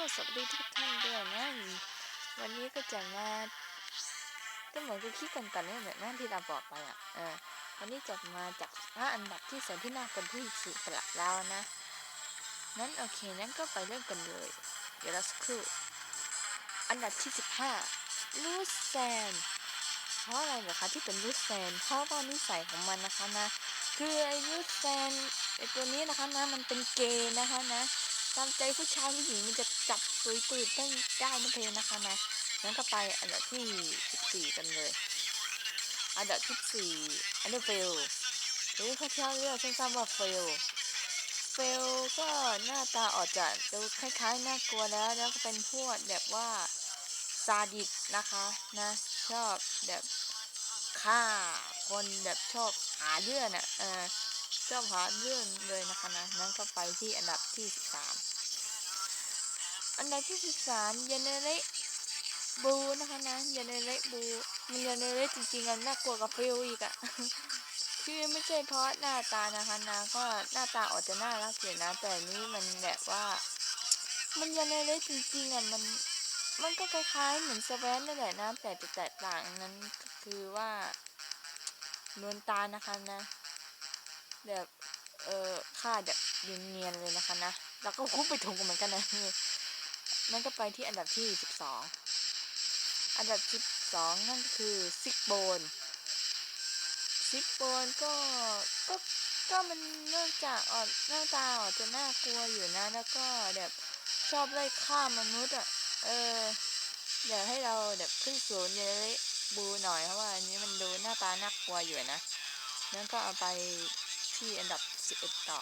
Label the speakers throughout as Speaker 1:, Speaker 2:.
Speaker 1: ก็สวัสดีทุกท่านด้วยนะ วันนี้ก็จะมาก็เหมือนกับคิดกันก่อนเนี่ยแบบนั่นที่เราบอกไปอะเออวันนี้จะมาจากห้าอันดับที่สองที่น่ากันที่สุดสละเรานะนั้นโอเคนั้นก็ไปเริ่มกันเลย เดี๋ยวเราสักครู่อันดับที่สิบห้าลูซแซน เพราะอะไรเหรอคะที่เป็นลูซแซน เพราะว่านิสัยของมันนะคะนะ คือไอ้ลูซแซนไอ้ตัวนี้นะคะนะมันเป็นเกย์นะคะนะ ตามใจผู้ชายผู้หญิงมันจะจับตุยตุยได้ได้นั่เองนะคะนะงั้นก็ไปอันดับที่ 14 กันเลย อันดับที่ 4 อันดับเฟลหรือเขาเที่ยวเรียกสั้นๆว่าเฟลเฟลก็หน้าตาออกจะดูคล้ายๆน่ากลัวแล้ว แล้วก็เป็นพวกแบบว่าซาดิสนะคะนะชอบแบบฆ่าคนแบบชอบหาเรื่องอะเออชอบหาเรื่องเลยนะคะนะ นั้นก็ไปที่อันดับที่13 อันดับที่13ยาเนเรบูนะคะนะยาเนเรบูมันยาเนเรจริงๆอะน่ากลัวกับฟิลอีกอะคือไม่ใช่เพราะหน้าตานะคะนะก็หน้าตาออกจะน่ารักอยู่นะ แต่นี่มันแบบว่า มันยาเนเรจริงๆอะมันมันก็คล้ายๆเหมือนสแวนนั่นแหละนะแต่จะแตกต่างนั้นคือว่านวลตานะคะนะ แบบเออค่าแบบเนียนๆเลยนะคะนะแล้วก็คุ้มไปถุงกันเหมือนกันนะ นั่นก็ไปที่อันดับที่ 12 อันดับที่12 นั่นก็คือซิกโบนซิกโบนก็ก็ก็มันเนื่องจากออกหน้าตาออกจะน่ากลัวอยู่นะ แล้วก็แบบชอบไล่ฆ่ามนุษย์อะ เอออยากให้เราแบบขึ้นสูงเยอะบูหน่อยเพราะว่าอันนี้มันดูหน้าตาน่ากลัวอยู่นะนั่นก็เอาไปที่อันดับ 11 ต่อ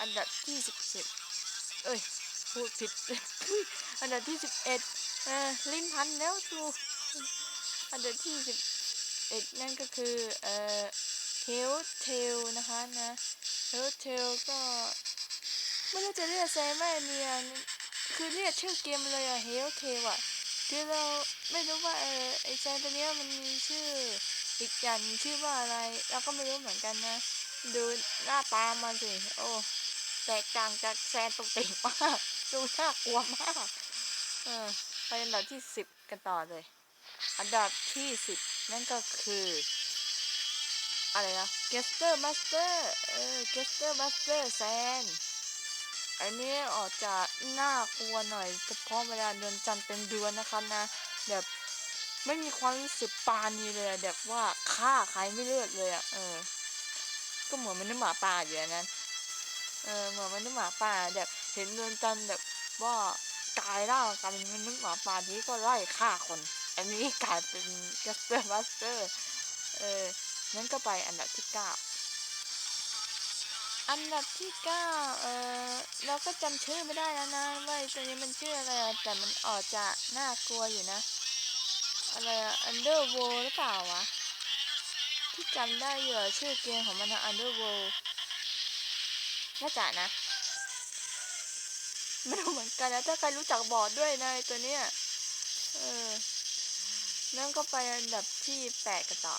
Speaker 1: อันดับที่ 10 เอ้ย พูดผิดอันดับที่11เออลิ้นพันแล้วจูอันดับที่11นั่นก็คือเอ่อเฮลเทลนะคะนะเฮลเทลก็ไม่รู้จะเรียกแซมไม่เนียนคือเรียกชื่อเกมเลยอะเฮลเทลอะคือเราไม่รู้ว่าเออไอแซมตัวเนี้ยมันมีชื่ออีกอย่างหนึ่งชื่อว่าอะไรเราก็ไม่รู้เหมือนกันนะ ดูหน้าตามันสิ โอ้แตกต่างจากแซนปกติมาก ดูน่ากลัวมากเออไปอันดับที่สิบกันต่อเลย อันดับที่สิบนั่นก็คือ อะไรนะเกสเตอร์มาสเตอร์เออเกสเตอร์มาสเตอร์แซนอันนี้ออกจะน่ากลัวหน่อยเฉพาะเวลาเดินจันทร์เป็นเดือนนะคะนะแบบไม่มีความรู้สึกปานีเลยแบบว่าฆ่าใครไม่เลือกเลยอะเออ ก็เหมือนมันนึกหมาป่าอยู่อย่างนั้นเออเหมือนมันนึกหมาป่าแบบ เห็นเดินจันทร์แบบว่ากลายร่างกลายเป็นมนุษย์หมาป่านี้ก็ไล่ฆ่าคน อันนี้กลายเป็นจัสเตอร์มาสเตอร์ เออนั้นก็ไปอันดับที่เก้าอันดับที่เก้าเออเราก็จำชื่อไม่ได้แล้วนะว่าไอ้ตัวนี้มันชื่ออะไรแต่มันออกจะน่ากลัวอยู่นะอะไรอันเดอร์โวหรือเปล่าวะ ที่จำได้อยู่อชื่อเกมของมันอันเดอร์โวน่าจะนะ ไม่รู้เหมือนกันนะถ้าใครรู้จักบอกด้วยนะตัวเนี้ยเออนั่นก็ไปอันดับที่แปดกันต่อ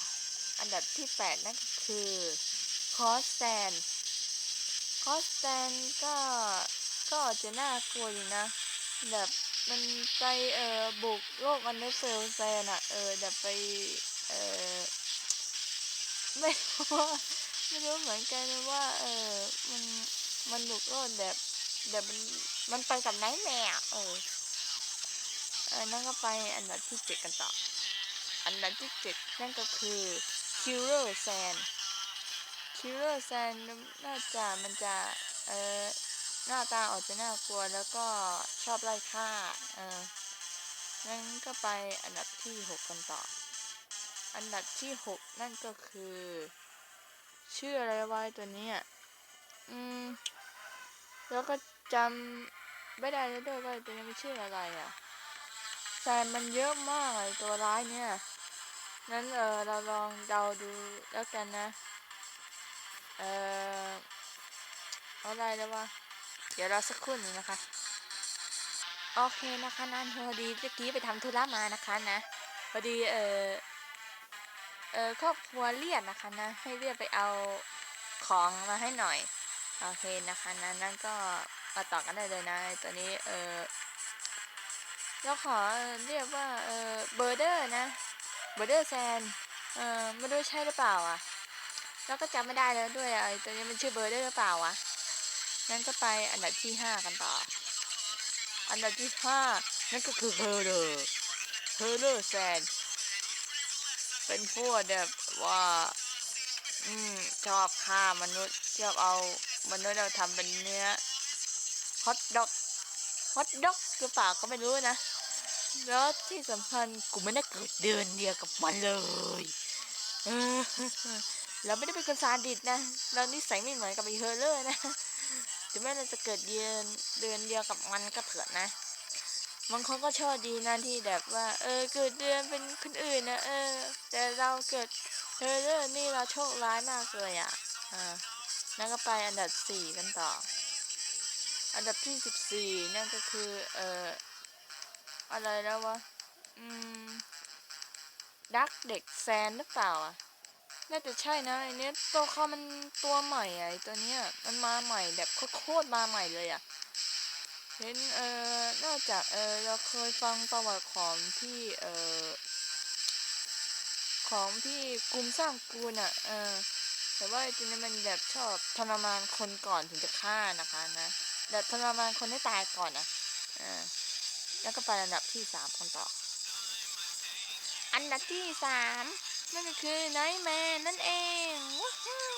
Speaker 1: อันดับที่แปดนั่นก็คือคอสแตนคอสแตนก็ก็อาจจะน่ากลัวอยู่นะ แบบมันไปเอ่อบุกโลกอันเดอร์เฟลแซนอะเออแบบไปเอ่อไม่รู้ว่าไม่รู้เหมือนกันว่าเออมันมันบุกโลกแบบ แบบมันมันไปกับไนท์แมร์เออเออนั่นก็ไปอันดับที่เจ็ดกันต่อ อันดับที่เจ็ดนั่นก็คือ Killer Sand Killer Sand น่าจะมันจะ เออหน้าตาออกจะน่ากลัวแล้วก็ชอบไล่ฆ่า เออนั่นก็ไปอันดับที่หกกันต่อ อันดับที่หกนั่นก็คือ ชื่ออะไรไว้ตัวนี้อืม แล้วก็ จำไม่ได้แล้วด้วยว่าตัวนี้มันชื่ออะไรอะแต่มันเยอะมากเลยตัวร้ายเนี่ยนั้นเออเราลองเดาดูแล้วกันนะ เออเอาอะไรแล้ววะเดี๋ยวรอสักครู่นึงนะคะ โอเคนะคะนันพอดีเมื่อกี้ไปทำธุระมานะคะนะพอดีเออเออครอบครัวเรียกนะคะนะให้เรียกไปเอาของมาให้หน่อย โอเคนะคะนะนั่นก็ มาต่อกันได้เลยนะตัวนี้เออเราขอเรียกว่าเออเบอร์เดอร์นะเบอร์เดอร์แซนเออไม่รู้ใช่หรือเปล่าอะแล้วก็จำไม่ได้แล้วด้วยอะไอ้ตัวนี้มันชื่อเบอร์เดอร์หรือเปล่าวะงั้นก็ไปอันดับที่ห้ากันต่อ อันดับที่ห้านั่นก็คือเฮอร์เดอร์เฮอร์เดอร์แซนเป็นพวกแบบว่าอืมชอบฆ่ามนุษย์ชอบเอามนุษย์เราทำเป็นเนื้อ ฮอตด็อกฮอตด็อกหรือเปล่าก็ไม่รู้นะ แล้วที่สำคัญกูไม่ได้เกิดเดือนเดียวกับมันเลยเราไม่ได้เป็นคนซาดิสนะเรานิสัยไม่เหมือนกับไอเฮอร์เลอร์นะถึงแม้เราจะเกิดเดือนเดือนเดียวกับมันก็เถอะนะบางคนก็ชอบดีนะที่แบบว่า เออเกิดเดือนเป็นคนอื่นนะเออ แต่เราเกิดเฮอร์เรอร์นี่เราโชคร้ายมากเลยอะอ่านั่นก็ไปอันดับสี่กันต่อ อันดับที่สิบสี่นั่นก็คือเอ่ออะไรแล้ววะ อืม ดักเด็กแซนหรือเปล่าอะ น่าจะใช่นะไอเนี้ยตัวเขามันตัวใหม่ไอตัวเนี้ยมันมาใหม่แบบโคตรมาใหม่เลยอะ เห็นเอ่อนอกจากเออเราเคยฟังประวัติของที่เอ่อของที่กลุ่มสร้างกูลอะ เออแต่ว่าไอ้ตัวนี้มันแบบชอบทรมานคนก่อนถึงจะฆ่านะคะนะ แบบทรมานคนให้ตายก่อนนะเออแล้วก็ไปอันดับที่สามคนต่อ อันดับที่สามนั่นก็คือไนแมนนั่นเองว้าว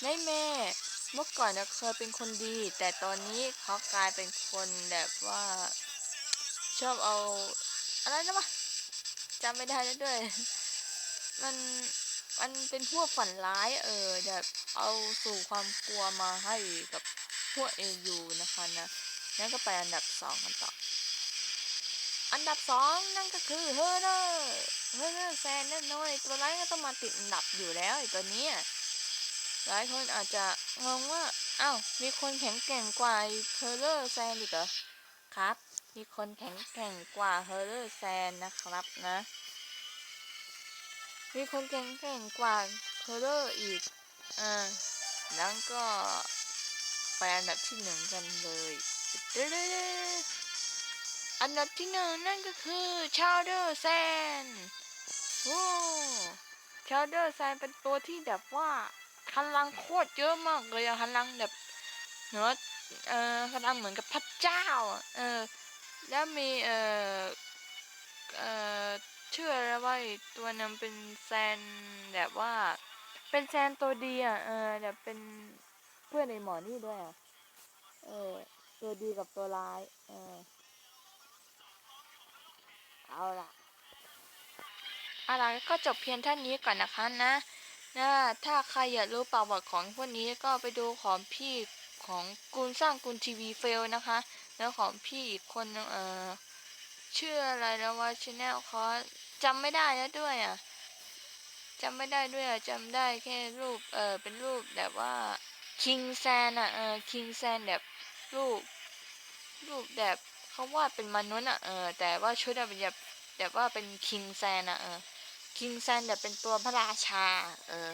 Speaker 1: ไนแมนเมื่อก่อนเนี่ยเคยเป็นคนดี แต่ตอนนี้เขากลายเป็นคนแบบว่าชอบเอาอะไรนะวะจำไม่ได้แล้วด้วย มันมันเป็นพวกฝันร้ายเออแบบเอาสู่ความกลัวมาให้กับ พวกเอยูนะคะนะนั่นก็ไปอันดับสองกันต่อ อันดับสองนั่นก็คือเฮอร์เนอร์เฮอร์เนอร์แซนแน่นอนตัวร้ายก็ต้องมาติดอันดับอยู่แล้วไอ้ตัวนี้หลายคนอาจจะงงว่าอ้าวมีคนแข็งแกร่งกว่าเฮอร์เนอร์แซนอีกเหรอครับ มีคนแข็งแกร่งกว่าเฮอร์เรอร์แซนนะครับนะมีคนแข็งแกร่งกว่าเฮอร์เรอร์อีกอ่าแล้วก็ ไปอันดับที่หนึ่งกันเลยอันดับที่หนึ่งนั่นก็คือชาวเดอร์แซนโอ้ชาวเดอร์แซนเป็นตัวที่แบบว่าพลังโคตรเยอะมากเลยอะพลังแบบเนื้อเอ่อพลังเหมือนกับพระเจ้าเออแล้วมีเออเอ่อชื่ออะไรว่าตัวนึงเป็นแซนแบบว่า เป็นแซนตัวดีอะเออแบบเป็น เพื่อนในหมอนี่ด้วยอะเออ ตัวดีกับตัวร้าย เออ เอาล่ะเอาล่ะก็จบเพียงเท่านี้ก่อนนะคะนะนะถ้าใครอยากรู้ประวัติของพวกนี้ก็ไปดูของพี่ของกุลสร้างกุลทีวีเฟลนะคะ แล้วของพี่อีกคนเออชื่ออะไรแล้วว่าชแนลเขาจำไม่ได้แล้วด้วยอะจำไม่ได้ด้วยอะจำได้แค่รูปเออเป็นรูปแบบว่า คิงแซนอะเออคิงแซนแบบรูปรูปแบบเขาวาดเป็นมนุษย์อะเออแต่ว่าชุดอะเป็นแบบแบบว่าเป็นคิงแซนอะเออคิงแซนแบบเป็นตัวพระราชาเออ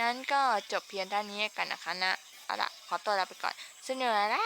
Speaker 1: นั้นก็จบเพียงเท่านี้กันนะคะนะเอาละขอตัวลาไปก่อนเสนอละ